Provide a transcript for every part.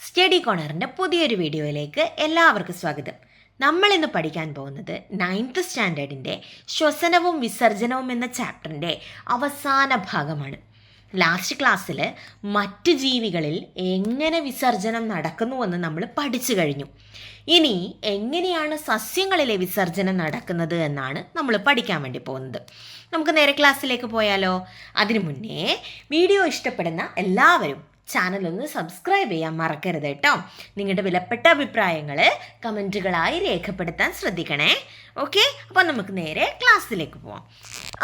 Study കോണറിന്റെ പുതിയൊരു വീഡിയോയിലേക്ക് എല്ലാവർക്കും സ്വാഗതം. നമ്മൾ ഇന്ന് പഠിക്കാൻ പോകുന്നത് നയൻത്ത് സ്റ്റാൻഡേർഡിന്റെ ശ്വസനവും വിസർജനവും എന്ന ചാപ്റ്ററിന്റെ അവസാന ഭാഗമാണ്. ലാസ്റ്റ് ക്ലാസ്സിൽ മറ്റ് ജീവികളിൽ എങ്ങനെ വിസർജനം നടക്കുന്നുവെന്ന് നമ്മൾ പഠിച്ചു കഴിഞ്ഞു. ഇനി എങ്ങനെയാണ് സസ്യങ്ങളിലെ വിസർജനം നടക്കുന്നത് എന്നാണ് നമ്മൾ പഠിക്കാൻ വേണ്ടി പോകുന്നത്. നമുക്ക് നേരെ ക്ലാസ്സിലേക്ക് പോയാലോ? അതിനു മുന്നേ വീഡിയോ ഇഷ്ടപ്പെടുന്ന എല്ലാവരും ചാനൽ ഒന്ന് സബ്സ്ക്രൈബ് ചെയ്യാൻ മറക്കരുത് കേട്ടോ. നിങ്ങളുടെ വിലപ്പെട്ട അഭിപ്രായങ്ങൾ കമന്റുകളായി രേഖപ്പെടുത്താൻ ശ്രദ്ധിക്കണേ. ഓക്കെ അപ്പോൾ നമുക്ക് നേരെ ക്ലാസ്സിലേക്ക് പോവാം.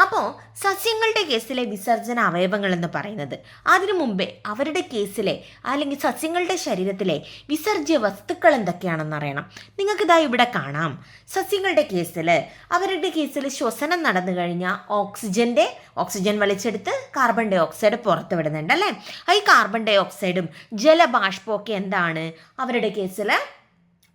അപ്പോൾ സസ്യങ്ങളുടെ കേസിലെ വിസർജന അവയവങ്ങൾ എന്ന് പറയുന്നത് അതിനു മുമ്പേ അവരുടെ കേസിലെ അല്ലെങ്കിൽ സസ്യങ്ങളുടെ ശരീരത്തിലെ വിസർജ്യ വസ്തുക്കൾ എന്തൊക്കെയാണെന്ന് അറിയണം. നിങ്ങൾക്കിതാ ഇവിടെ കാണാം. സസ്യങ്ങളുടെ കേസിൽ അവരുടെ കേസിൽ ശ്വസനം നടന്നു കഴിഞ്ഞാൽ ഓക്സിജന്റെ ഓക്സിജൻ വലിച്ചെടുത്ത് കാർബൺ ഡൈ ഓക്സൈഡ് പുറത്ത് വിടുന്നുണ്ട് അല്ലേ? ഈ കാർബൺ ഡൈ ഓക്സൈഡും ജലബാഷ്പമൊക്കെ എന്താണ്? അവരുടെ കേസിൽ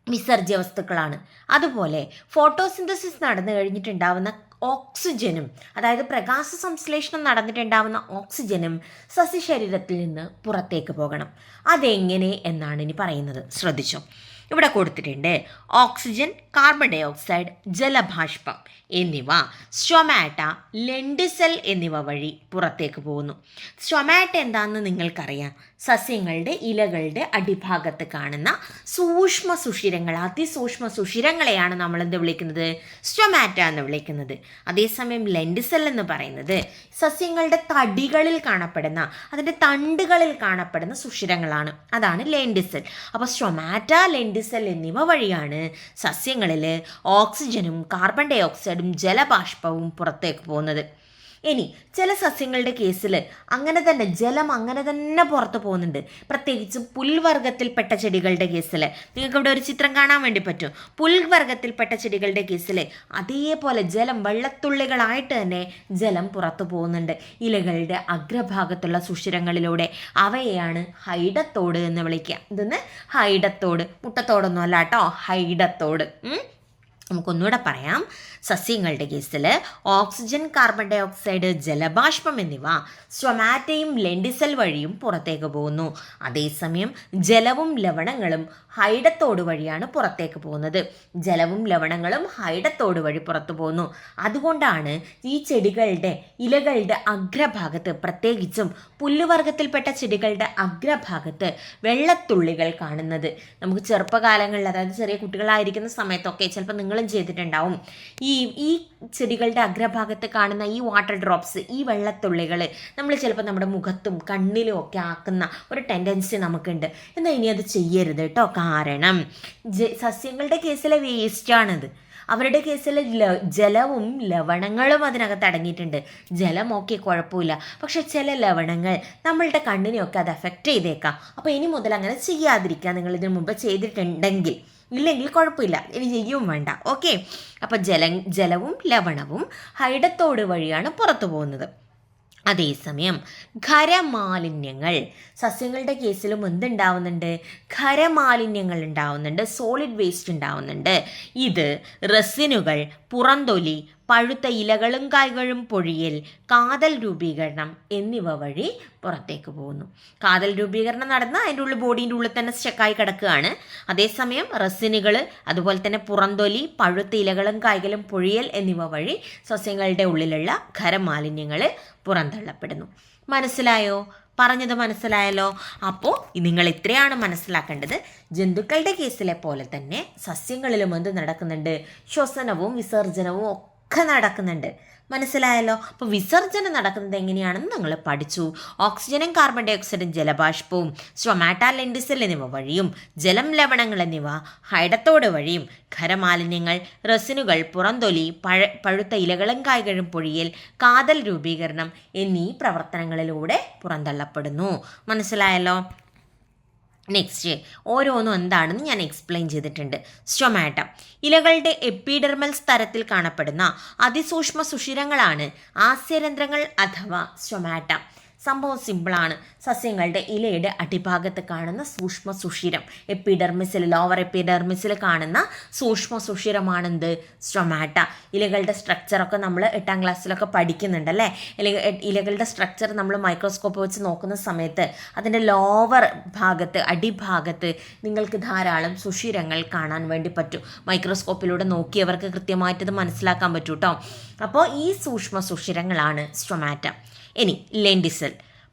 വിസർജ്യ വസ്തുക്കളാണ് അതുപോലെ ഫോട്ടോസിന്തസിസ് നടന്നു കഴിഞ്ഞിട്ടുണ്ടാവുന്ന ഓക്സിജനും അതായത് പ്രകാശ സംശ്ലേഷണം നടന്നിട്ടുണ്ടാവുന്ന ഓക്സിജനും സസ്യശരീരത്തിൽ നിന്ന് പുറത്തേക്ക് പോകണം. അതെങ്ങനെ എന്നാണ് ഇനി പറയുന്നത്. ശ്രദ്ധിച്ചോ. ഇവിടെ കൊടുത്തിട്ടുണ്ട്. ഓക്സിജൻ കാർബൺ ഡൈ ഓക്സൈഡ് ജലഭാഷ്പം എന്നിവ സ്റ്റൊമാറ്റ ലെൻഡിസെൽ എന്നിവ വഴി പുറത്തേക്ക് പോകുന്നു. സ്റ്റൊമാറ്റ എന്താണെന്ന് നിങ്ങൾക്കറിയാം. സസ്യങ്ങളുടെ ഇലകളുടെ അടിഭാഗത്ത് കാണുന്ന സൂക്ഷ്മ സുഷിരങ്ങൾ അതിസൂക്ഷ്മ സുഷിരങ്ങളെയാണ് നമ്മൾ എന്ത് വിളിക്കുന്നത്? സ്റ്റൊമാറ്റ എന്ന് വിളിക്കുന്നത്. അതേസമയം ലെൻഡിസെൽ എന്ന് പറയുന്നത് സസ്യങ്ങളുടെ തടികളിൽ കാണപ്പെടുന്ന അതിന്റെ തണ്ടുകളിൽ കാണപ്പെടുന്ന സുഷിരങ്ങളാണ്. അതാണ് ലെൻഡിസെൽ അപ്പോൾ സ്റ്റൊമാറ്റ ലെൻഡിസെൽ എന്നിവ വഴിയാണ് സസ്യങ്ങളിൽ ഓക്സിജനും കാർബൺ ഡൈ ഓക്സൈഡും ജലബാഷ്പവും പുറത്തേക്ക് പോകുന്നത്. ഇനി ചില സസ്യങ്ങളുടെ കേസിൽ അങ്ങനെ തന്നെ ജലം അങ്ങനെ തന്നെ പുറത്തു പോകുന്നുണ്ട്. പ്രത്യേകിച്ചും പുൽവർഗത്തിൽപ്പെട്ട ചെടികളുടെ കേസിൽ. നിങ്ങൾക്ക് ഇവിടെ ഒരു ചിത്രം കാണാൻ വേണ്ടി പറ്റും. പുൽവർഗത്തിൽപ്പെട്ട ചെടികളുടെ കേസിൽ അതേപോലെ ജലം വെള്ളത്തുള്ളികളായിട്ട് തന്നെ ജലം പുറത്തു പോകുന്നുണ്ട്. ഇലകളുടെ അഗ്രഭാഗത്തുള്ള സുഷിരങ്ങളിലൂടെ അവയെയാണ് ഹൈഡത്തോട് എന്ന് വിളിക്കുക. ഇതെന്ന് ഹൈഡത്തോട്. മുട്ടത്തോടൊന്നും അല്ല കേട്ടോ. ഹൈഡത്തോട്. നമുക്കൊന്നുകൂടെ പറയാം. സസ്യങ്ങളുടെ കേസിൽ ഓക്സിജൻ കാർബൺ ഡൈ ഓക്സൈഡ് ജലബാഷ്പം എന്നിവ സ്വമാറ്റയും ലെൻഡിസൽ വഴിയും പുറത്തേക്ക് പോകുന്നു. അതേസമയം ജലവും ലവണങ്ങളും ഹൈഡത്തോട് വഴിയാണ് പുറത്തേക്ക് പോകുന്നത്. ജലവും ലവണങ്ങളും ഹൈഡത്തോട് വഴി പുറത്തു പോകുന്നു. അതുകൊണ്ടാണ് ഈ ചെടികളുടെ ഇലകളുടെ അഗ്രഭാഗത്ത് പ്രത്യേകിച്ചും പുല്ലുവർഗത്തിൽപ്പെട്ട ചെടികളുടെ അഗ്രഭാഗത്ത് വെള്ളത്തുള്ളികൾ കാണുന്നത്. നമുക്ക് ചെറുപ്പകാലങ്ങളിൽ അതായത് ചെറിയ കുട്ടികളായിരിക്കുന്ന സമയത്തൊക്കെ ചിലപ്പോൾ നിങ്ങളും ചെയ്തിട്ടുണ്ടാവും. ഈ ഈ ചെടികളുടെ അഗ്രഭാഗത്ത് കാണുന്ന ഈ വാട്ടർ ഡ്രോപ്സ് ഈ വെള്ളത്തുള്ളികൾ നമ്മൾ ചിലപ്പോൾ നമ്മുടെ മുഖത്തും കണ്ണിലും ഒക്കെ ആക്കുന്ന ഒരു ടെൻഡൻസി നമുക്കുണ്ട്. എന്നാൽ ഇനി അത് ചെയ്യരുത് കേട്ടോ കാരണം സസ്യങ്ങളുടെ കേസിലെ വേസ്റ്റാണത് അവരുടെ കേസിൽ ജലവും ലവണങ്ങളും അതിനകത്ത് അടങ്ങിയിട്ടുണ്ട്. ജലം ഓക്കെ കുഴപ്പമില്ല. പക്ഷെ ചില ലവണങ്ങൾ നമ്മളുടെ കണ്ണിനെയൊക്കെ അത് എഫക്റ്റ് ചെയ്തേക്കാം. അപ്പോൾ ഇനി മുതൽ അങ്ങനെ ചെയ്യാതിരിക്കുക. നിങ്ങൾ ഇതിനു മുമ്പ് ചെയ്തിട്ടുണ്ടെങ്കിൽ ഇല്ലെങ്കിൽ കുഴപ്പമില്ല. ഇനി ചെയ്യും വേണ്ട. ഓക്കെ അപ്പോൾ ജല ജലവും ലവണവും ഹൈഡത്തോട് വഴിയാണ് പുറത്തു പോകുന്നത്. അതേസമയം ഖരമാലിന്യങ്ങൾ സസ്യങ്ങളുടെ കേസിലും എന്തുണ്ടാവുന്നുണ്ട്? ഖരമാലിന്യങ്ങൾ ഉണ്ടാവുന്നുണ്ട് സോളിഡ് വേസ്റ്റ് ഉണ്ടാവുന്നുണ്ട്. ഇത് റെസിനുകൾ പുറന്തൊലി പഴുത്ത ഇലകളും കായ്കളും പൊഴിയൽ കാതൽ രൂപീകരണം എന്നിവ വഴി പുറത്തേക്ക് പോകുന്നു. കാതൽ രൂപീകരണം നടന്ന് അതിന്റെ ഉള്ളിൽ ബോഡീന്റെ ഉള്ളിൽ തന്നെ സ്റ്റക്കായി കിടക്കുകയാണ്. അതേസമയം റസിനുകൾ അതുപോലെ തന്നെ പുറന്തൊലി പഴുത്ത ഇലകളും കായ്കളും പൊഴിയൽ എന്നിവ വഴി സസ്യങ്ങളുടെ ഉള്ളിലുള്ള ഖരമാലിന്യങ്ങൾ പുറന്തള്ളപ്പെടുന്നു. മനസ്സിലായോ? പറഞ്ഞത് മനസ്സിലായല്ലോ? അപ്പോൾ നിങ്ങൾ ഇത്രയാണ് മനസ്സിലാക്കേണ്ടത്. ജന്തുക്കളുടെ കേസിലെ പോലെ തന്നെ സസ്യങ്ങളിലും എന്ത് നടക്കുന്നുണ്ട്? ശ്വസനവും വിസർജനവും ഒക്കെ നടക്കുന്നുണ്ട്. മനസ്സിലായല്ലോ? അപ്പോൾ വിസർജനം നടക്കുന്നത് എങ്ങനെയാണെന്ന് നിങ്ങൾ പഠിച്ചു. ഓക്സിജനും കാർബൺ ഡൈ ഓക്സൈഡും ജലബാഷ്പവും സ്വമാറ്റ ലെൻഡിസൽ എന്നിവ വഴിയും ജലം ലവണങ്ങൾ എന്നിവ ഹൈഡത്തോട് വഴിയും ഖരമാലിന്യങ്ങൾ റസിനുകൾ പുറന്തൊലി പഴ പഴുത്ത ഇലകളും കായ്കളും പൊഴിയൽ കാതൽ രൂപീകരണം എന്നീ പ്രവർത്തനങ്ങളിലൂടെ പുറന്തള്ളപ്പെടുന്നു. മനസ്സിലായല്ലോ? നെക്സ്റ്റ് ഓരോന്നും എന്താണെന്ന് ഞാൻ എക്സ്പ്ലെയിൻ ചെയ്തിട്ടുണ്ട്. സ്റ്റൊമാറ്റം ഇലകളുടെ എപ്പിഡെർമൽ സ്തരത്തിൽ കാണപ്പെടുന്ന അതിസൂക്ഷ്മ സുഷിരങ്ങളാണ് ആസ്യരന്ധ്രങ്ങൾ അഥവാ സ്റ്റൊമാറ്റ സംഭവം സിമ്പിളാണ്. സസ്യങ്ങളുടെ ഇലയുടെ അടിഭാഗത്ത് കാണുന്ന സൂക്ഷ്മ സുഷിരം. എപ്പിഡെർമിസിൽ ലോവർ എപ്പിഡെർമിസിൽ കാണുന്ന സൂക്ഷ്മ സുഷിരമാണെന്ത്? സ്ട്രൊമാറ്റ ഇലകളുടെ സ്ട്രക്ചറൊക്കെ നമ്മൾ എട്ടാം ക്ലാസ്സിലൊക്കെ പഠിക്കുന്നുണ്ടല്ലേ ഇല ഇലകളുടെ സ്ട്രക്ചർ നമ്മൾ മൈക്രോസ്കോപ്പ് വെച്ച് നോക്കുന്ന സമയത്ത് അതിന്റെ ലോവർ ഭാഗത്ത് അടിഭാഗത്ത് നിങ്ങൾക്ക് ധാരാളം സുഷിരങ്ങൾ കാണാൻ വേണ്ടി പറ്റും. മൈക്രോസ്കോപ്പിലൂടെ നോക്കിയവർക്ക് കൃത്യമായിട്ടത് മനസ്സിലാക്കാൻ പറ്റൂട്ടോ. അപ്പോൾ ഈ സൂക്ഷ്മ സുഷിരങ്ങളാണ് സ്ട്രൊമാറ്റ ഇനി ലെൻഡിസൽ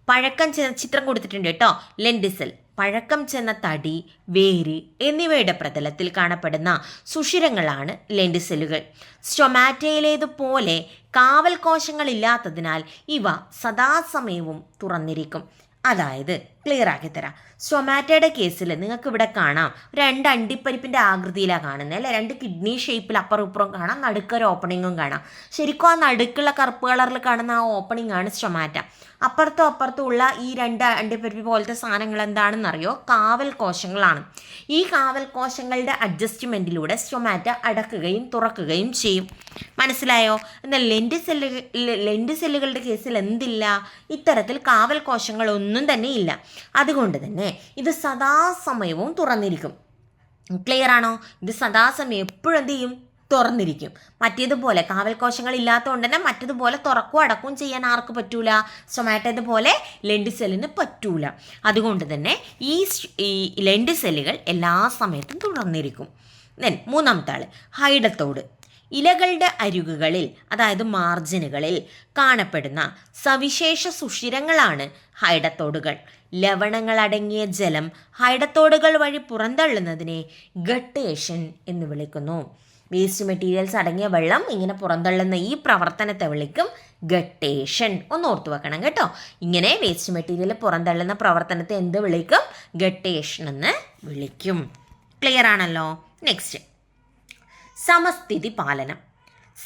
പഴക്കം ചെന്ന ചിത്രം കൊടുത്തിട്ടുണ്ട് കേട്ടോ. ലെൻഡിസൽ. പഴക്കം ചെന്ന തടി വേര് എന്നിവയുടെ പ്രതലത്തിൽ കാണപ്പെടുന്ന സുഷിരങ്ങളാണ് ലെൻഡിസെല്ലുകൾ സ്റ്റൊമാറ്റയിലേതുപോലെ കാവൽ കോശങ്ങളില്ലാത്തതിനാൽ ഇവ സദാസമയവും തുറന്നിരിക്കും. അതായത് ക്ലിയർ ആക്കി തരാം. സൊമാറ്റോയുടെ കേസിൽ നിങ്ങൾക്ക് ഇവിടെ കാണാം. രണ്ട് അണ്ടിപ്പരിപ്പിന്റെ ആകൃതിയിലാണ് കാണുന്നത് അല്ലേ? രണ്ട് കിഡ്നി ഷേപ്പിൽ അപ്പുറം ഇപ്പുറം കാണാം നടുക്കൊരു ഓപ്പണിങ്ങും കാണാം. ശരിക്കും ആ നടുക്കുള്ള കറുപ്പ് കളറിൽ കാണുന്ന ആ ഓപ്പണിംഗ് ആണ് സ്റ്റൊമാറ്റ അപ്പുറത്തും അപ്പുറത്തും ഉള്ള ഈ രണ്ട് അണ്ടിപ്പരിപ്പ് പോലത്തെ സാധനങ്ങൾ എന്താണെന്നറിയോ കാവൽ കോശങ്ങളാണ്. ഈ കാവൽ കോശങ്ങളുടെ അഡ്ജസ്റ്റ്മെന്റിലൂടെ സ്റ്റൊമാറ്റ അടക്കുകയും തുറക്കുകയും ചെയ്യും. മനസ്സിലായോ? എന്നാൽ ലെൻഡ് സെല്ലുകൾ ലെൻഡ് സെല്ലുകളുടെ കേസിൽ എന്തില്ല? ഇത്തരത്തിൽ കാവൽ കോശങ്ങളൊന്നും തന്നെ ഇല്ല. അതുകൊണ്ട് തന്നെ ഇത് സദാസമയവും തുറന്നിരിക്കും. ക്ലിയർ ആണോ? ഇത് സദാസമയം എപ്പോഴും എന്ത് ചെയ്യും? തുറന്നിരിക്കും. മറ്റേതുപോലെ കാവൽ കോശങ്ങൾ ഇല്ലാത്തതുകൊണ്ട് തന്നെ മറ്റേതുപോലെ തുറക്കും അടക്കും ചെയ്യാൻ ആർക്ക് പറ്റൂല? സൊമാറ്റോതുപോലെ ലെൻഡ് സെല്ലിന് പറ്റൂല. അതുകൊണ്ട് തന്നെ ഈ ലെൻഡ് സെല്ലുകൾ എല്ലാ സമയത്തും തുറന്നിരിക്കും. ദെൻ മൂന്നാമത്തെ ആൾ ഹൈഡത്തോട്. ഇലകളുടെ അരികുകളിൽ അതായത് മാർജിനുകളിൽ കാണപ്പെടുന്ന സവിശേഷ സുഷിരങ്ങളാണ് ഹൈഡത്തോടുകൾ. ലവണങ്ങളടങ്ങിയ ജലം ഹൈഡത്തോടുകൾ വഴി പുറന്തള്ളുന്നതിനെ ഗട്ടേഷൻ എന്ന് വിളിക്കുന്നു. വേസ്റ്റ് മെറ്റീരിയൽസ് അടങ്ങിയ വെള്ളം ഇങ്ങനെ പുറന്തള്ളുന്ന ഈ പ്രവർത്തനത്തെ വിളിക്കും ഗട്ടേഷൻ. ഒന്ന് ഓർത്തു വെക്കണം കേട്ടോ. ഇങ്ങനെ വേസ്റ്റ് മെറ്റീരിയൽ പുറന്തള്ളുന്ന പ്രവർത്തനത്തെ എന്ത് വിളിക്കും? ഗട്ടേഷൻ എന്ന് വിളിക്കും. ക്ലിയർ ആണല്ലോ? നെക്സ്റ്റ് സമസ്ഥിതി പാലനം.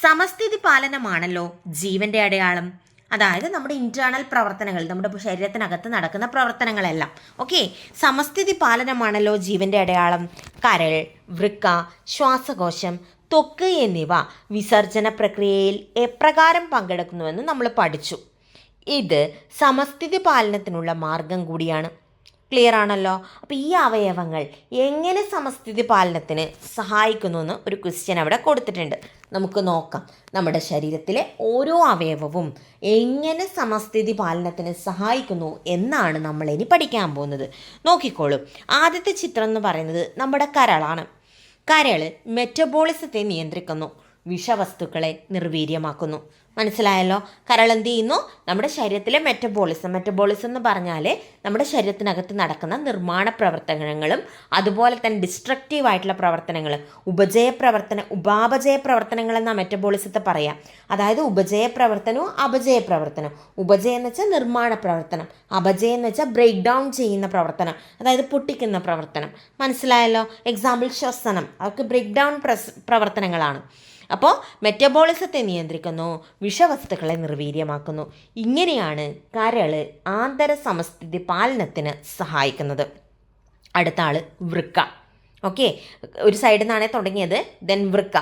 സമസ്ഥിതി പാലനമാണല്ലോ ജീവന്റെ അടയാളം. അതായത് നമ്മുടെ ഇന്റേണൽ പ്രവർത്തനങ്ങൾ നമ്മുടെ ശരീരത്തിനകത്ത് നടക്കുന്ന പ്രവർത്തനങ്ങളെല്ലാം. ഓക്കെ സമസ്ഥിതി പാലനമാണല്ലോ ജീവന്റെ അടയാളം. കരൾ വൃക്ക ശ്വാസകോശം ത്വക്ക് എന്നിവ വിസർജന പ്രക്രിയയിൽ എപ്രകാരം പങ്കെടുക്കുന്നുവെന്ന് നമ്മൾ പഠിച്ചു. ഇത് സമസ്ഥിതി പാലനത്തിനുള്ള മാർഗം കൂടിയാണ്. ക്ലിയർ ആണല്ലോ. അപ്പോൾ ഈ അവയവങ്ങൾ എങ്ങനെ സമസ്ഥിതി പാലനത്തിന് സഹായിക്കുന്നു എന്ന് ഒരു ക്വസ്റ്റ്യൻ അവിടെ കൊടുത്തിട്ടുണ്ട്. നമുക്ക് നോക്കാം. നമ്മുടെ ശരീരത്തിലെ ഓരോ അവയവവും എങ്ങനെ സമസ്ഥിതി പാലനത്തിന് സഹായിക്കുന്നു എന്നാണ് നമ്മൾ ഇനി പഠിക്കാൻ പോകുന്നത്. നോക്കിക്കോളൂ. ആദ്യത്തെ ചിത്രം എന്ന് പറയുന്നത് നമ്മുടെ കരളാണ്. കരൾ മെറ്റബോളിസത്തെ നിയന്ത്രിക്കുന്നു. വിഷവസ്തുക്കളെ നിർവീര്യമാക്കുന്നു. മനസ്സിലായല്ലോ? കാരണം എന്ത് ചെയ്യുന്നു? നമ്മുടെ ശരീരത്തിലെ മെറ്റബോളിസം മെറ്റബോളിസം എന്ന് പറഞ്ഞാൽ നമ്മുടെ ശരീരത്തിനകത്ത് നടക്കുന്ന നിർമ്മാണ പ്രവർത്തനങ്ങളും അതുപോലെ തന്നെ ഡിസ്ട്രക്റ്റീവ് ആയിട്ടുള്ള പ്രവർത്തനങ്ങൾ ഉപജയ പ്രവർത്തന ഉപാപചയ പ്രവർത്തനങ്ങൾ എന്ന മെറ്റബോളിസത്തെ പറയാം. അതായത് ഉപജയ പ്രവർത്തനവും അപജയ പ്രവർത്തനം ഉപജയം എന്ന് വെച്ചാൽ നിർമ്മാണ പ്രവർത്തനം. അപജയം എന്ന് വെച്ചാൽ ബ്രേക്ക് ഡൗൺ ചെയ്യുന്ന പ്രവർത്തനം. അതായത് പൊട്ടിക്കുന്ന പ്രവർത്തനം. മനസ്സിലായല്ലോ? എക്സാമ്പിൾ ശ്വസനം. അതൊക്കെ ബ്രേക്ക് ഡൗൺ പ്രവർത്തനങ്ങളാണ്. അപ്പോൾ മെറ്റബോളിസത്തെ നിയന്ത്രിക്കുന്നു വിഷവസ്തുക്കളെ നിർവീര്യമാക്കുന്നു. ഇങ്ങനെയാണ് കരൾ ആന്തര സമസ്ഥിതി പാലനത്തിന് സഹായിക്കുന്നത്. അടുത്ത ആൾ വൃക്ക. ഓക്കെ ഒരു സൈഡിൽ നിന്നാണ് തുടങ്ങിയത് ദെൻ വൃക്ക.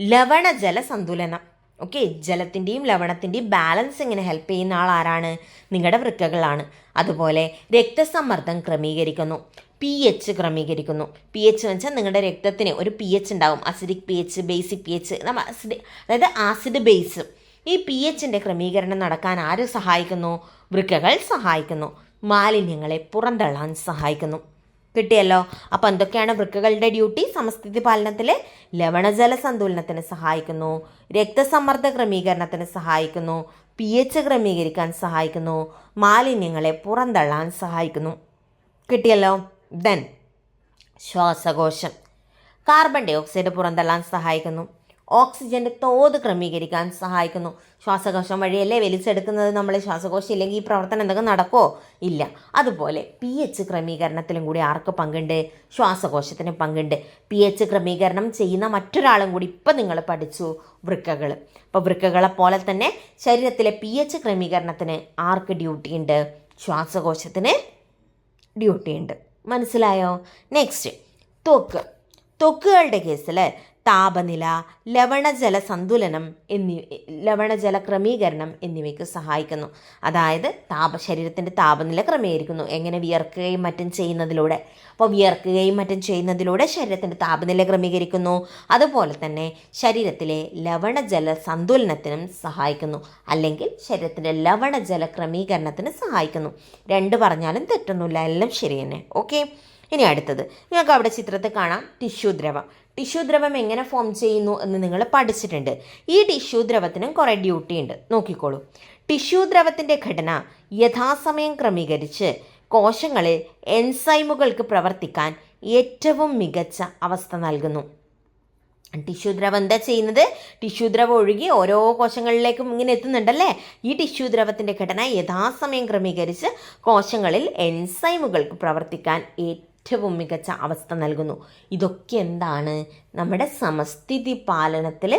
ലവണജല സന്തുലനം. ഓക്കെ ജലത്തിന്റെയും ലവണത്തിന്റെയും ബാലൻസ് ഇങ്ങനെ ഹെൽപ്പ് ചെയ്യുന്ന ആൾ ആരാണ് നിങ്ങളുടെ വൃക്കകളാണ്. അതുപോലെ രക്തസമ്മർദ്ദം ക്രമീകരിക്കുന്നു. പി എച്ച് ക്രമീകരിക്കുന്നു. പി എച്ച് എന്ന് വെച്ചാൽ നിങ്ങളുടെ രക്തത്തിന് ഒരു പി എച്ച് ഉണ്ടാവും. Acidic P H basic P H നമ്മൾ അസിഡ് അതായത് ആസിഡ് ബേസ് ഈ പി എച്ചിന്റെ ക്രമീകരണം നടക്കാൻ ആര് സഹായിക്കുന്നു? വൃക്കകൾ സഹായിക്കുന്നു. മാലിന്യങ്ങളെ പുറന്തള്ളാൻ സഹായിക്കുന്നു. കിട്ടിയല്ലോ? അപ്പോൾ എന്തൊക്കെയാണ് വൃക്കകളുടെ ഡ്യൂട്ടി സമസ്ഥിതി പാലനത്തിൽ ലവണജല സന്തുലനത്തിന് സഹായിക്കുന്നു. രക്തസമ്മർദ്ദ ക്രമീകരണത്തിന് സഹായിക്കുന്നു. പി എച്ച് ക്രമീകരിക്കാൻ സഹായിക്കുന്നു. മാലിന്യങ്ങളെ പുറന്തള്ളാൻ സഹായിക്കുന്നു. കിട്ടിയല്ലോ? ദെൻ ശ്വാസകോശം. കാർബൺ ഡൈ ഓക്സൈഡ് പുറന്തള്ളാൻ സഹായിക്കുന്നു. ഓക്സിജന്റെ തോത് ക്രമീകരിക്കാൻ സഹായിക്കുന്നു. ശ്വാസകോശം വഴിയല്ലേ വലിച്ചെടുക്കുന്നത്? നമ്മൾ ശ്വാസകോശം ഇല്ലെങ്കിൽ ഈ പ്രവർത്തനം എന്തെങ്കിലും നടക്കുമോ ഇല്ല. അതുപോലെ പി എച്ച് ക്രമീകരണത്തിലും കൂടി ആർക്ക് പങ്കുണ്ട്? ശ്വാസകോശത്തിന് പങ്കുണ്ട്. പി എച്ച് ക്രമീകരണം ചെയ്യുന്ന മറ്റൊരാളും കൂടി ഇപ്പം നിങ്ങൾ പഠിച്ചു വൃക്കകൾ അപ്പോൾ വൃക്കകളെ പോലെ തന്നെ ശരീരത്തിലെ പി എച്ച് ക്രമീകരണത്തിന് ആർക്ക് ഡ്യൂട്ടി ഉണ്ട്? ശ്വാസകോശത്തിന് ഡ്യൂട്ടി ഉണ്ട്. മനസ്സിലായോ? നെക്സ്റ്റ് ത്വക്ക് ത്വക്കുകളുടെ കേസിൽ താപനില ലവണജല സന്തുലനം എന്നീ ലവണജല ക്രമീകരണം എന്നിവയ്ക്ക് സഹായിക്കുന്നു. അതായത് താപ ശരീരത്തിന്റെ താപനില ക്രമീകരിക്കുന്നു. എങ്ങനെ വിയർക്കുകയും മറ്റും ചെയ്യുന്നതിലൂടെ. അപ്പോൾ വിയർക്കുകയും മറ്റും ചെയ്യുന്നതിലൂടെ ശരീരത്തിന്റെ താപനില ക്രമീകരിക്കുന്നു. അതുപോലെ തന്നെ ശരീരത്തിലെ ലവണജല സന്തുലനത്തിനും സഹായിക്കുന്നു. അല്ലെങ്കിൽ ശരീരത്തിന്റെ ലവണജല ക്രമീകരണത്തിന് സഹായിക്കുന്നു. രണ്ട് പറഞ്ഞാലും തെറ്റൊന്നുമില്ല. എല്ലാം ശരി തന്നെ. ഓക്കെ? ഇനി അടുത്തത്. നിങ്ങൾക്ക് അവിടെ ചിത്രത്തിൽ കാണാം. ടിഷ്യൂ ദ്രവം. ടിഷ്യൂ ദ്രവം എങ്ങനെ ഫോം ചെയ്യുന്നു എന്ന് നിങ്ങൾ പഠിച്ചിട്ടുണ്ട്. ഈ ടിഷ്യൂ ദ്രവത്തിനും കുറേ ഡ്യൂട്ടി ഉണ്ട്. നോക്കിക്കോളൂ. ടിഷ്യൂ ദ്രവത്തിന്റെ ഘടന യഥാസമയം ക്രമീകരിച്ച് കോശങ്ങളിൽ എൻസൈമുകൾക്ക് പ്രവർത്തിക്കാൻ ഏറ്റവും മികച്ച അവസ്ഥ നൽകുന്നു. ടിഷ്യൂ ദ്രവം എന്താ ചെയ്യുന്നത്? ടിഷ്യൂ ദ്രവം ഒഴുകി ഓരോ കോശങ്ങളിലേക്കും ഇങ്ങനെ എത്തുന്നുണ്ടല്ലേ? ഈ ടിഷ്യൂ ദ്രവത്തിന്റെ ഘടന യഥാസമയം ക്രമീകരിച്ച് കോശങ്ങളിൽ എൻസൈമുകൾക്ക് പ്രവർത്തിക്കാൻ ഏറ്റവും മികച്ച അവസ്ഥ നൽകുന്നു. ഇതൊക്കെ എന്താണ്? നമ്മുടെ സമസ്ഥിതി പാലനത്തിൽ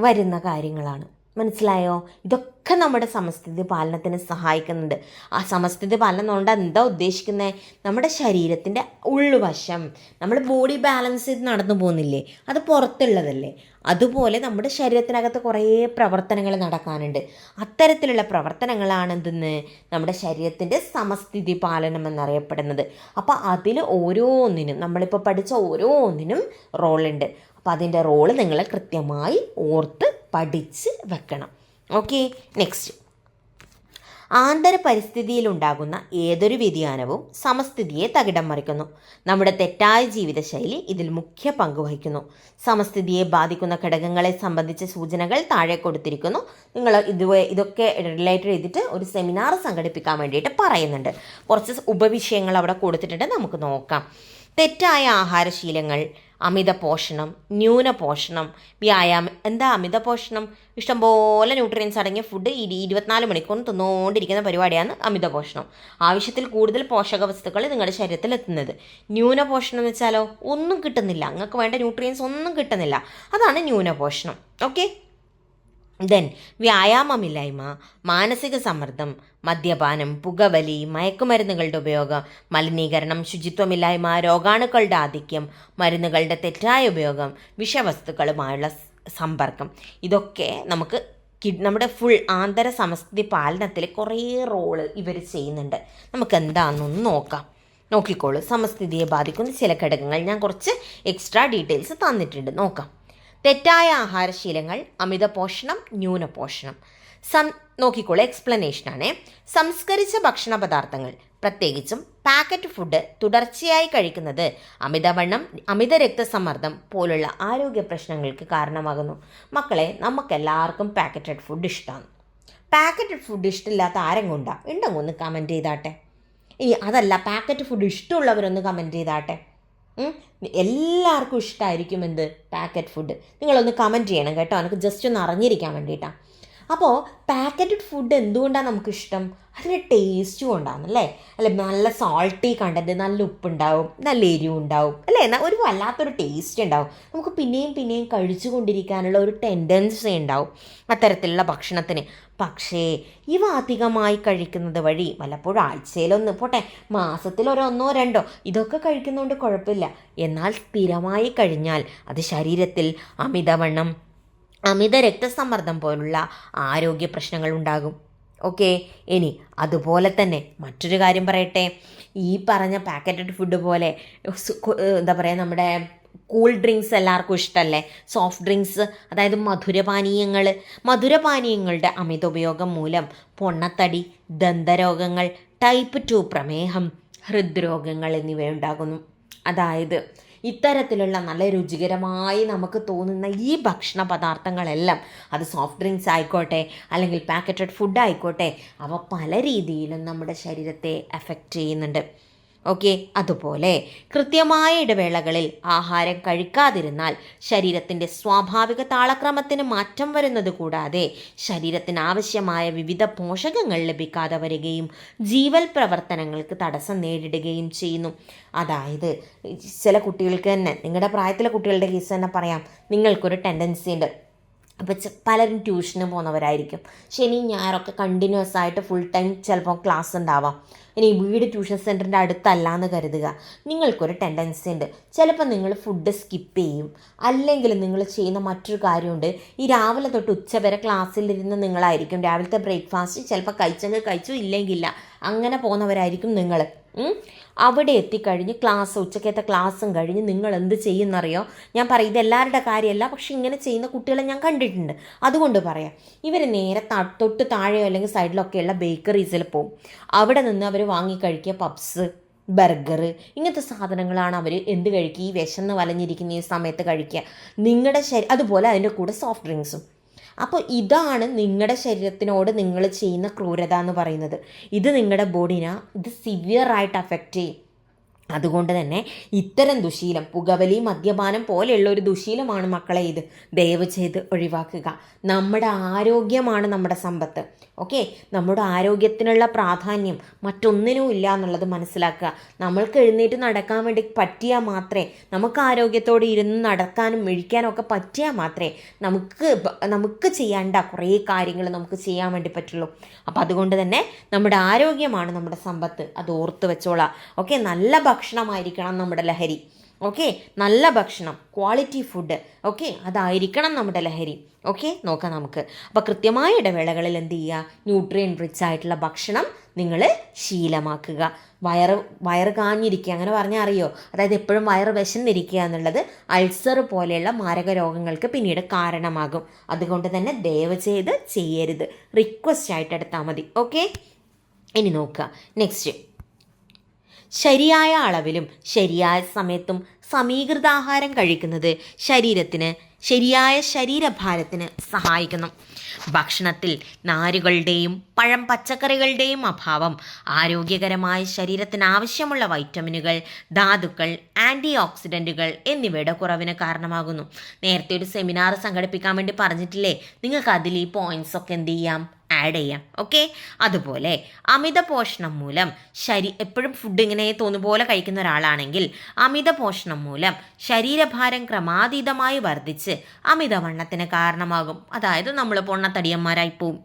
വരുന്ന കാര്യങ്ങളാണ്. മനസ്സിലായോ? ഇതൊക്കെ നമ്മുടെ സമസ്ഥിതി പാലനത്തിന് സഹായിക്കുന്നുണ്ട്. ആ സമസ്ഥിതി പാലനം കൊണ്ട് എന്താ ഉദ്ദേശിക്കുന്നത് നമ്മുടെ ശരീരത്തിന്റെ ഉള്ളുവശം നമ്മൾ ബോഡി ബാലൻസ് ചെയ്ത് നടന്നു പോകുന്നില്ലേ? അത് പുറത്തുള്ളതല്ലേ? അതുപോലെ നമ്മുടെ ശരീരത്തിനകത്ത് കുറേ പ്രവർത്തനങ്ങൾ നടക്കാനുണ്ട്. അത്തരത്തിലുള്ള പ്രവർത്തനങ്ങളാണ് എന്തെന്ന്? നമ്മുടെ ശരീരത്തിന്റെ സമസ്ഥിതി പാലനം എന്നറിയപ്പെടുന്നത്. അപ്പോൾ അതിൽ ഓരോന്നിനും നമ്മളിപ്പോൾ പഠിച്ച ഓരോന്നിനും റോളുണ്ട് അപ്പോൾ അതിന്റെ റോൾ നിങ്ങൾ കൃത്യമായി ഓർത്ത് പഠിച്ച് വെക്കണം. ഓക്കെ നെക്സ്റ്റ് ആന്തര പരിസ്ഥിതിയിലുണ്ടാകുന്ന ഏതൊരു വ്യതിയാനവും സമസ്ഥിതിയെ തകിടം മറിക്കുന്നു. നമ്മുടെ തെറ്റായ ജീവിതശൈലി ഇതിൽ മുഖ്യ പങ്ക് വഹിക്കുന്നു. സമസ്ഥിതിയെ ബാധിക്കുന്ന ഘടകങ്ങളെ സംബന്ധിച്ച സൂചനകൾ താഴെ കൊടുത്തിരിക്കുന്നു. നിങ്ങൾ ഇത് ഇതൊക്കെ റിലേറ്റഡ് ചെയ്തിട്ട് ഒരു സെമിനാർ സംഘടിപ്പിക്കാൻ വേണ്ടിയിട്ട് പറയുന്നുണ്ട്. കുറച്ച് ഉപവിഷയങ്ങൾ അവിടെ കൊടുത്തിട്ടുണ്ട്. നമുക്ക് നോക്കാം. തെറ്റായ ആഹാരശീലങ്ങൾ അമിത പോഷണം ന്യൂന പോഷണം വ്യായാമം. എന്താ അമിത പോഷണം ഇഷ്ടംപോലെ ന്യൂട്രിയൻസ് അടങ്ങിയ ഫുഡ് ഇരു ഇരുപത്തിനാല് മണിക്കൂർ തിന്നുകൊണ്ടിരിക്കുന്ന പരിപാടിയാണ് അമിത പോഷണം ആവശ്യത്തിൽ കൂടുതൽ പോഷക വസ്തുക്കൾ നിങ്ങളുടെ ശരീരത്തിൽ എത്തുന്നത് ന്യൂന പോഷണം എന്ന് വെച്ചാലോ ഒന്നും കിട്ടുന്നില്ല. നിങ്ങൾക്ക് വേണ്ട ന്യൂട്രിയൻസ് ഒന്നും കിട്ടുന്നില്ല. അതാണ് ന്യൂന പോഷണം ഓക്കെ ദെൻ വ്യായാമമില്ലായ്മ മാനസിക സമ്മർദ്ദം മദ്യപാനം പുകവലി മയക്കുമരുന്നുകളുടെ ഉപയോഗം മലിനീകരണം ശുചിത്വമില്ലായ്മ രോഗാണുക്കളുടെ ആധിക്യം മരുന്നുകളുടെ തെറ്റായ ഉപയോഗം വിഷവസ്തുക്കളുമായുള്ള സമ്പർക്കം. ഇതൊക്കെ നമുക്ക് നമ്മുടെ ഫുൾ ആന്തര സമസ്തി പാലനത്തിൽ കുറേ റോൾ ഇവർ ചെയ്യുന്നുണ്ട്. നമുക്ക് എന്താണെന്നൊന്ന് നോക്കാം. നോക്കിക്കോളൂ. സമസ്ഥിതിയെ ബാധിക്കുന്ന ചില ഘടകങ്ങൾ ഞാൻ കുറച്ച് എക്സ്ട്രാ ഡീറ്റെയിൽസ് തന്നിട്ടുണ്ട്. നോക്കാം. തെറ്റായ ആഹാരശീലങ്ങൾ അമിത പോഷണം ന്യൂനപോഷണം. സം നോക്കിക്കോളൂ എക്സ്പ്ലനേഷനാണ് സംസ്കരിച്ച ഭക്ഷണ പദാർത്ഥങ്ങൾ പ്രത്യേകിച്ചും പാക്കറ്റ് ഫുഡ് തുടർച്ചയായി കഴിക്കുന്നത് അമിതവണ്ണം അമിത രക്തസമ്മർദ്ദം പോലുള്ള ആരോഗ്യ പ്രശ്നങ്ങൾക്ക് കാരണമാകുന്നു. മക്കളെ നമുക്കെല്ലാവർക്കും പാക്കറ്റഡ് ഫുഡ് ഇഷ്ടമാണ് പാക്കറ്റഡ് ഫുഡ് ഇഷ്ടമില്ലാത്ത ആരെങ്കിലും ഉണ്ടോ? ഉണ്ടെങ്കിൽ ഒന്ന് കമന്റ് ചെയ്താട്ടെ. ഇനി അതല്ല പാക്കറ്റ് ഫുഡ് ഇഷ്ടമുള്ളവരൊന്ന് കമന്റ് ചെയ്താട്ടെ. എല്ലാവർക്കും ഇഷ്ടമായിരിക്കും എന്ത്? പാക്കറ്റ് ഫുഡ് നിങ്ങളൊന്ന് കമന്റ് ചെയ്യണം കേട്ടോ. എനിക്ക് ജസ്റ്റ് ഒന്ന് അറിഞ്ഞിരിക്കാൻ വേണ്ടിയിട്ടാണ് അപ്പോൾ പാക്കറ്റഡ് ഫുഡ് എന്തുകൊണ്ടാണ് നമുക്കിഷ്ടം? അതിന്റെ ടേസ്റ്റ് കൊണ്ടാണ് അല്ലേ? അല്ലെ നല്ല സോൾട്ടി കണ്ടന്റ് നല്ല ഉപ്പുണ്ടാവും നല്ല എരിവ് ഉണ്ടാവും അല്ലേ? എന്നാൽ ഒരു വല്ലാത്തൊരു ടേസ്റ്റ് ഉണ്ടാവും. നമുക്ക് പിന്നെയും പിന്നെയും കഴിച്ചു കൊണ്ടിരിക്കാനുള്ള ഒരു ടെൻഡൻസി ഉണ്ടാവും അത്തരത്തിലുള്ള ഭക്ഷണത്തിന്. പക്ഷേ ഇവ അധികമായി കഴിക്കുന്നത് വഴി വല്ലപ്പോഴും ആഴ്ചയിലൊന്ന് പോട്ടെ മാസത്തിൽ ഒന്നോ രണ്ടോ ഇതൊക്കെ കഴിക്കുന്നതുകൊണ്ട് കുഴപ്പമില്ല. എന്നാൽ സ്ഥിരമായി കഴിഞ്ഞാൽ അത് ശരീരത്തിൽ അമിതവണ്ണം അമിത രക്തസമ്മർദ്ദം പോലുള്ള ആരോഗ്യ പ്രശ്നങ്ങൾ ഉണ്ടാകും. ഓക്കെ ഇനി അതുപോലെ തന്നെ മറ്റൊരു കാര്യം പറയട്ടെ. ഈ പറഞ്ഞ പാക്കറ്റഡ് ഫുഡ് പോലെ എന്താ പറയുക നമ്മുടെ കൂൾ ഡ്രിങ്ക്സ് എല്ലാവർക്കും ഇഷ്ടമല്ലേ സോഫ്റ്റ് ഡ്രിങ്ക്സ് അതായത് മധുരപാനീയങ്ങൾ. മധുരപാനീയങ്ങളുടെ അമിത ഉപയോഗം മൂലം പൊണ്ണത്തടി ദന്തരോഗങ്ങൾ ടൈപ്പ് ടു പ്രമേഹം ഹൃദ്രോഗങ്ങൾ എന്നിവ ഉണ്ടാകുന്നു അതായത് ഇത്തരത്തിലുള്ള നല്ല രുചികരമായി നമുക്ക് തോന്നുന്ന ഈ ഭക്ഷണ പദാർത്ഥങ്ങളെല്ലാം അത് സോഫ്റ്റ് ഡ്രിങ്ക്സ് ആയിക്കോട്ടെ അല്ലെങ്കിൽ പാക്കറ്റഡ് ഫുഡ് ആയിക്കോട്ടെ അവ പല രീതിയിലും നമ്മുടെ ശരീരത്തെ എഫക്റ്റ് ചെയ്യുന്നുണ്ട്. ഓക്കെ അതുപോലെ കൃത്യമായ ഇടവേളകളിൽ ആഹാരം കഴിക്കാതിരുന്നാൽ ശരീരത്തിന്റെ സ്വാഭാവിക താളക്രമത്തിന് മാറ്റം വരുന്നത് കൂടാതെ ശരീരത്തിന് ആവശ്യമായ വിവിധ പോഷകങ്ങൾ ലഭിക്കാതെ വരികയും ജീവൽ പ്രവർത്തനങ്ങൾക്ക് തടസ്സം നേരിടുകയും ചെയ്യുന്നു. അതായത് ചില കുട്ടികൾക്ക് തന്നെ നിങ്ങളുടെ പ്രായത്തിലെ കുട്ടികളുടെ കേസ് തന്നെ പറയാം. നിങ്ങൾക്കൊരു ടെൻഡൻസി ഉണ്ട്. അപ്പോൾ പലരും ട്യൂഷന് പോകുന്നവരായിരിക്കും. ശനി ഞായറൊക്കെ കണ്ടിന്യൂസ് ആയിട്ട് ഫുൾ ടൈം ചിലപ്പോൾ ക്ലാസ് ഉണ്ടാവാം. ഇനി വീട് ട്യൂഷൻ സെന്ററിന്റെ അടുത്തല്ല എന്ന് കരുതുക. നിങ്ങൾക്കൊരു ടെൻഡൻസി ഉണ്ട്. ചിലപ്പോൾ നിങ്ങൾ ഫുഡ് സ്കിപ്പ് ചെയ്യും. അല്ലെങ്കിൽ നിങ്ങൾ ചെയ്യുന്ന മറ്റൊരു കാര്യമുണ്ട്. ഈ രാവിലെ തൊട്ട് ഉച്ച വരെ ക്ലാസ്സിലിരുന്ന് നിങ്ങളായിരിക്കും. രാവിലത്തെ ബ്രേക്ക്ഫാസ്റ്റ് ചിലപ്പോൾ കഴിച്ചെങ്കിൽ കഴിച്ചു ഇല്ലെങ്കില്ല. അങ്ങനെ പോകുന്നവരായിരിക്കും നിങ്ങൾ. അവിടെ എത്തിക്കഴിഞ്ഞ് ക്ലാസ് ഉച്ചക്കത്തെ ക്ലാസ്സും കഴിഞ്ഞ് നിങ്ങൾ എന്ത് ചെയ്യുന്നറിയോ? ഞാൻ പറയും ഇത് എല്ലാവരുടെ കാര്യമല്ല പക്ഷെ ഇങ്ങനെ ചെയ്യുന്ന കുട്ടികളെ ഞാൻ കണ്ടിട്ടുണ്ട്. അതുകൊണ്ട് പറയാം ഇവർ നേരെ തൊട്ട് താഴെയോ അല്ലെങ്കിൽ സൈഡിലൊക്കെയുള്ള ബേക്കറീസിൽ പോകും അവിടെ നിന്ന് അവർ വാങ്ങിക്കഴിക്കുക പബ്സ് ബർഗർ ഇങ്ങനത്തെ സാധനങ്ങളാണ് അവർ എന്ത് കഴിക്കുക ഈ വിശന്ന് വലഞ്ഞിരിക്കുന്ന ഈ സമയത്ത് കഴിക്കുക. നിങ്ങളുടെ ശരി അതുപോലെ അതിന്റെ കൂടെ സോഫ്റ്റ് ഡ്രിങ്ക്സും അപ്പോൾ ഇതാണ് നിങ്ങളുടെ ശരീരത്തിനോട് നിങ്ങൾ ചെയ്യുന്ന ക്രൂരത എന്ന് പറയുന്നത്. ഇത് നിങ്ങളുടെ ബോഡിനെ ഇത് സിവിയറായിട്ട് അഫക്റ്റ് ചെയ്യും. അതുകൊണ്ട് തന്നെ ഇത്തരം ദുശീലം പുകവലി മദ്യപാനം പോലെയുള്ള ഒരു ദുശീലമാണ് മക്കളെ ഇത്. ദയവ് ചെയ്ത് ഒഴിവാക്കുക. നമ്മുടെ ആരോഗ്യമാണ് നമ്മുടെ സമ്പത്ത്. ഓക്കെ? നമ്മുടെ ആരോഗ്യത്തിനുള്ള പ്രാധാന്യം മറ്റൊന്നിനും ഇല്ല എന്നുള്ളത് മനസ്സിലാക്കുക. നമ്മൾക്ക് എഴുന്നേറ്റ് നടക്കാൻ വേണ്ടി പറ്റിയാൽ മാത്രമേ നമുക്ക് ആരോഗ്യത്തോടെ ഇരുന്ന് നടക്കാനും മെഴിക്കാനും ഒക്കെ പറ്റിയാൽ മാത്രമേ നമുക്ക് നമുക്ക് ചെയ്യേണ്ട കുറേ കാര്യങ്ങൾ നമുക്ക് ചെയ്യാൻ വേണ്ടി പറ്റുള്ളൂ. അപ്പം അതുകൊണ്ട് തന്നെ നമ്മുടെ ആരോഗ്യമാണ് നമ്മുടെ സമ്പത്ത്. അത് ഓർത്ത് വെച്ചോളാം. ഓക്കെ? നല്ല ഭക്ഷണമായിരിക്കണം നമ്മുടെ ലഹരി. ഓക്കെ നല്ല ഭക്ഷണം ക്വാളിറ്റി ഫുഡ് ഓക്കെ അതായിരിക്കണം നമ്മുടെ ലഹരി. ഓക്കെ നോക്കാം നമുക്ക്. അപ്പോൾ കൃത്യമായ ഇടവേളകളിൽ എന്ത് ചെയ്യുക? ന്യൂട്രിയൻ റിച്ച് ആയിട്ടുള്ള ഭക്ഷണം നിങ്ങൾ ശീലമാക്കുക. വയറ് വയറ് കാഞ്ഞിരിക്കുക. അങ്ങനെ പറഞ്ഞാൽ അറിയോ? അതായത് എപ്പോഴും വയറ് വിശന്നിരിക്കുക എന്നുള്ളത് അൾസർ പോലെയുള്ള മാരക രോഗങ്ങൾക്ക് പിന്നീട് കാരണമാകും. അതുകൊണ്ട് തന്നെ ദയവ് ചെയ്ത് ചെയ്യരുത്. റിക്വസ്റ്റ് ആയിട്ട് എടുത്താൽ മതി. ഓക്കെ ഇനി നോക്കുക. നെക്സ്റ്റ് ശരിയായ അളവിലും ശരിയായ സമയത്തും സമീകൃത ആഹാരം കഴിക്കുന്നത് ശരീരത്തിന് ശരിയായ ശരീരഭാരത്തിന് സഹായിക്കുന്നു. ഭക്ഷണത്തിൽ നാരുകളുടെയും പഴം പച്ചക്കറികളുടെയും അഭാവം ആരോഗ്യകരമായ ശരീരത്തിന് ആവശ്യമുള്ള വൈറ്റമിനുകൾ ധാതുക്കൾ ആന്റി ഓക്സിഡന്റുകൾ എന്നിവയുടെ കുറവിന് കാരണമാകുന്നു. നേരത്തെ ഒരു സെമിനാർ സംഘടിപ്പിക്കാൻ വേണ്ടി പറഞ്ഞിട്ടില്ലേ? നിങ്ങൾക്ക് അതിൽ ഈ പോയിന്റ്സ് ഒക്കെ എന്ത് ചെയ്യാം? ആഡ് ചെയ്യാം. ഓക്കെ അതുപോലെ അമിത പോഷണം മൂലം ശരീ എപ്പോഴും ഫുഡ് ഇങ്ങനെ തോന്നുപോലെ പോലെ കഴിക്കുന്ന ഒരാളാണെങ്കിൽ അമിത പോഷണം മൂലം ശരീരഭാരം ക്രമാതീതമായി വർദ്ധിച്ച് അമിതവണ്ണത്തിന് കാരണമാകും. അതായത് നമ്മൾ പൊണ്ണത്തടിയന്മാരായി പോവും.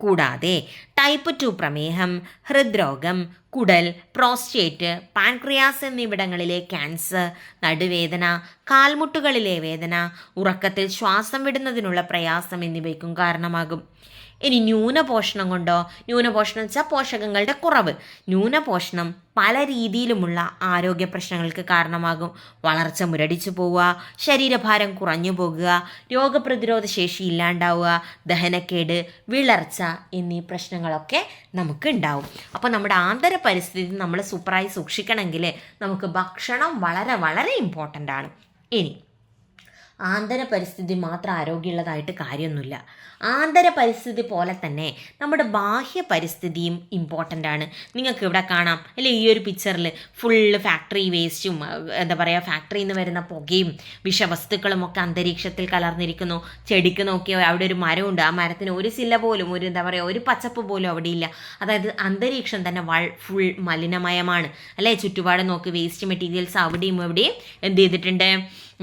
കൂടാതെ ടൈപ്പ് ടു പ്രമേഹം ഹൃദ്രോഗം കുടൽ പ്രോസ്റ്റേറ്റ് പാൻക്രിയാസ് എന്നിവിടങ്ങളിലെ ക്യാൻസർ നടുവേദന കാൽമുട്ടുകളിലെ വേദന ഉറക്കത്തിൽ ശ്വാസം വിടുന്നതിനുള്ള പ്രയാസം എന്നിവയ്ക്കും കാരണമാകും. ഇനി ന്യൂനപോഷണം കൊണ്ടോ? ന്യൂനപോഷണം വെച്ചാൽ പോഷകങ്ങളുടെ കുറവ്. ന്യൂനപോഷണം പല രീതിയിലുമുള്ള ആരോഗ്യ പ്രശ്നങ്ങൾക്ക് കാരണമാകും. വളർച്ച മുരടിച്ചു പോവുക ശരീരഭാരം കുറഞ്ഞു പോകുക രോഗപ്രതിരോധ ശേഷി ഇല്ലാണ്ടാവുക ദഹനക്കേട് വിളർച്ച എന്നീ പ്രശ്നങ്ങളൊക്കെ നമുക്ക് ഉണ്ടാവും അപ്പോൾ നമ്മുടെ ആന്തര പരിസ്ഥിതി നമ്മൾ സൂപ്പറായി സൂക്ഷിക്കണമെങ്കിൽ നമുക്ക് ഭക്ഷണം വളരെ വളരെ ഇമ്പോർട്ടന്റ് ആണ്. ഇനി ആന്തര പരിസ്ഥിതി മാത്രം ആരോഗ്യമുള്ളതായിട്ട് കാര്യമൊന്നുമില്ല. ആന്തര പരിസ്ഥിതി പോലെ തന്നെ നമ്മുടെ ബാഹ്യ പരിസ്ഥിതിയും ഇമ്പോർട്ടന്റ് ആണ്. നിങ്ങൾക്ക് ഇവിടെ കാണാം. അല്ലെ ഈ ഒരു പിക്ചറിൽ ഫുള്ള് ഫാക്ടറി വേസ്റ്റും എന്താ പറയുക ഫാക്ടറിയിൽ നിന്ന് വരുന്ന പുകയും വിഷവസ്തുക്കളും ഒക്കെ അന്തരീക്ഷത്തിൽ കലർന്നിരിക്കുന്നു. ചെടിക്ക് നോക്കിയാൽ അവിടെ ഒരു മരമുണ്ട്. ആ മരത്തിന് ഒരു സില്ല പോലും ഒരു എന്താ പറയുക ഒരു പച്ചപ്പ് പോലും ഇല്ല. അതായത് അന്തരീക്ഷം തന്നെ വൾ ഫുൾ മലിനമയമാണ്. അല്ലേ ചുറ്റുപാട് നോക്കി വേസ്റ്റ് മെറ്റീരിയൽസ് അവിടെയും ഇവിടെയും എന്ത് ചെയ്തിട്ടുണ്ട്?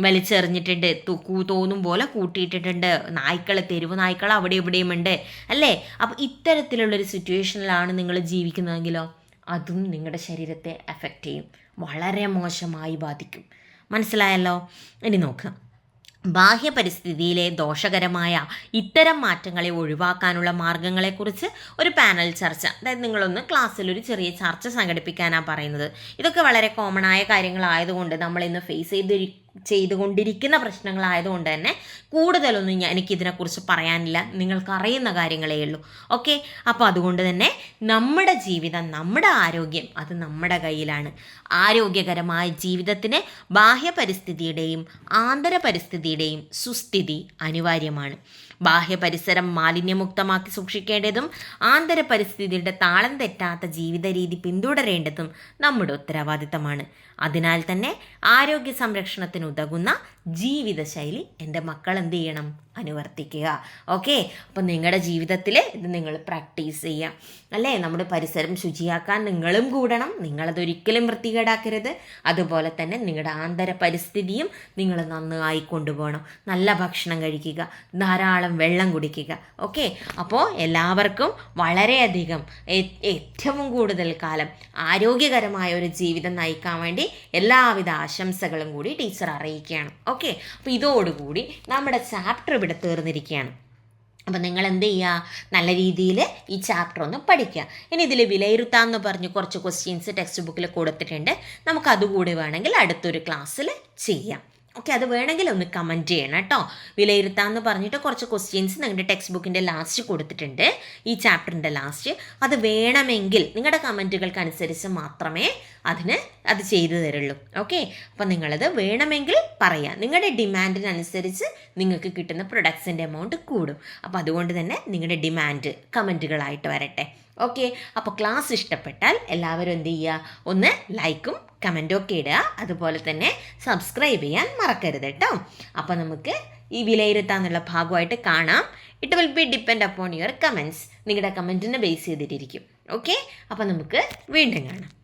വലിച്ചെറിഞ്ഞിട്ടുണ്ട്. തോന്നും പോലെ കൂട്ടിയിട്ടിട്ടുണ്ട്. നായ്ക്കൾ തെരുവ് നായ്ക്കൾ അവിടെ ഇവിടെയും ഉണ്ട്. അല്ലേ? അപ്പോൾ ഇത്തരത്തിലുള്ളൊരു സിറ്റുവേഷനിലാണ് നിങ്ങൾ ജീവിക്കുന്നതെങ്കിലോ അതും നിങ്ങളുടെ ശരീരത്തെ എഫക്റ്റ് ചെയ്യും. വളരെ മോശമായി ബാധിക്കും. മനസ്സിലായല്ലോ? ഇനി നോക്കാം. ബാഹ്യ പരിസ്ഥിതിയിലെ ദോഷകരമായ ഇത്തരം മാറ്റങ്ങളെ ഒഴിവാക്കാനുള്ള മാർഗങ്ങളെക്കുറിച്ച് ഒരു പാനൽ ചർച്ച. അതായത് നിങ്ങളൊന്ന് ക്ലാസ്സിൽ ഒരു ചെറിയ ചർച്ച സംഘടിപ്പിക്കാനാണ് പറയുന്നത്. ഇതൊക്കെ വളരെ കോമൺ ആയ കാര്യങ്ങളായതുകൊണ്ട് നമ്മൾ ഇന്ന് ഫേസ് ചെയ്തിരി ചെയ്തുകൊണ്ടിരിക്കുന്ന പ്രശ്നങ്ങളായതുകൊണ്ട് തന്നെ കൂടുതലൊന്നും ഞാൻ എനിക്കിതിനെക്കുറിച്ച് പറയാനില്ല. നിങ്ങൾക്ക് അറിയുന്ന കാര്യങ്ങളേ ഉള്ളൂ. ഓക്കെ അപ്പോൾ അതുകൊണ്ട് തന്നെ നമ്മുടെ ജീവിതം നമ്മുടെ ആരോഗ്യം അത് നമ്മുടെ കയ്യിലാണ്. ആരോഗ്യകരമായ ജീവിതത്തിന് ബാഹ്യ പരിസ്ഥിതിയുടെയും ആന്തര പരിസ്ഥിതിയുടെയും സുസ്ഥിതി അനിവാര്യമാണ്. ബാഹ്യ പരിസരം മാലിന്യമുക്തമാക്കി സൂക്ഷിക്കേണ്ടതും ആന്തര പരിസ്ഥിതിയുടെ താളം തെറ്റാത്ത ജീവിത രീതി പിന്തുടരേണ്ടതും നമ്മുടെ ഉത്തരവാദിത്തമാണ്. അതിനാൽ തന്നെ ആരോഗ്യ സംരക്ഷണത്തിന് ഉതകുന്ന ജീവിതശൈലി എന്റെ മക്കൾ എന്ത് ചെയ്യണം? അനുവർത്തിക്കുക. ഓക്കെ? അപ്പം നിങ്ങളുടെ ജീവിതത്തിൽ ഇത് നിങ്ങൾ പ്രാക്ടീസ് ചെയ്യുക അല്ലേ? നമ്മുടെ പരിസരം ശുചിയാക്കാൻ നിങ്ങളും കൂടണം. നിങ്ങളതൊരിക്കലും വൃത്തികേടാക്കരുത്. അതുപോലെ തന്നെ നിങ്ങളുടെ ആന്തര പരിസ്ഥിതിയും നിങ്ങൾ നന്നായി കൊണ്ടുപോകണം. നല്ല ഭക്ഷണം കഴിക്കുക. ധാരാളം വെള്ളം കുടിക്കുക. ഓക്കെ? അപ്പോൾ എല്ലാവർക്കും വളരെയധികം ഏറ്റവും കൂടുതൽ കാലം ആരോഗ്യകരമായ ഒരു ജീവിതം നയിക്കാൻ വേണ്ടി എല്ലാവിധ ആശംസകളും കൂടി ടീച്ചർ അറിയിക്കുകയാണ്. ഓക്കെ അപ്പോൾ ഇതോടുകൂടി നമ്മുടെ ചാപ്റ്റർ ഇവിടെ തീർന്നിരിക്കുകയാണ്. അപ്പം നിങ്ങൾ എന്ത് ചെയ്യുക? നല്ല രീതിയിൽ ഈ ചാപ്റ്റർ ഒന്ന് പഠിക്കുക. ഇനി ഇതിൽ വിലയിരുത്താമെന്ന് പറഞ്ഞ് കുറച്ച് ക്വസ്റ്റ്യൻസ് ടെക്സ്റ്റ് ബുക്കിൽ കൊടുത്തിട്ടുണ്ട്. നമുക്കതുകൂടി വേണമെങ്കിൽ അടുത്തൊരു ക്ലാസ്സിൽ ചെയ്യാം. ഓക്കെ അത് വേണമെങ്കിൽ ഒന്ന് കമന്റ് ചെയ്യണം കേട്ടോ. വിലയിരുത്താമെന്ന് പറഞ്ഞിട്ട് കുറച്ച് ക്വസ്റ്റ്യൻസ് നിങ്ങളുടെ ടെക്സ്റ്റ് ബുക്കിന്റെ ലാസ്റ്റ് കൊടുത്തിട്ടുണ്ട്. ഈ ചാപ്റ്ററിന്റെ ലാസ്റ്റ് അത് വേണമെങ്കിൽ നിങ്ങളുടെ കമന്റുകൾക്കനുസരിച്ച് മാത്രമേ അതിന് അത് ചെയ്തു തരുള്ളൂ. ഓക്കെ അപ്പം നിങ്ങളത് വേണമെങ്കിൽ പറയാം. നിങ്ങളുടെ ഡിമാൻഡിനനുസരിച്ച് നിങ്ങൾക്ക് കിട്ടുന്ന പ്രൊഡക്ട്സിന്റെ എമൗണ്ട് കൂടും. അപ്പോൾ അതുകൊണ്ട് തന്നെ നിങ്ങളുടെ ഡിമാൻഡ് കമന്റുകളായിട്ട് വരട്ടെ. ഓക്കെ അപ്പോൾ ക്ലാസ് ഇഷ്ടപ്പെട്ടാൽ എല്ലാവരും എന്ത് ചെയ്യുക? ഒന്ന് ലൈക്കും കമന്റും ഒക്കെ ഇടുക. അതുപോലെ തന്നെ സബ്സ്ക്രൈബ് ചെയ്യാൻ മറക്കരുത് കേട്ടോ. അപ്പോൾ നമുക്ക് ഈ വിലയിരുത്താന്നുള്ള ഭാഗമായിട്ട് കാണാം. It will be depend upon your comments നിങ്ങളുടെ കമന്റിനെ ബേസ് ചെയ്തിട്ടിരിക്കും. ഓക്കെ അപ്പോൾ നമുക്ക് വീണ്ടും കാണാം.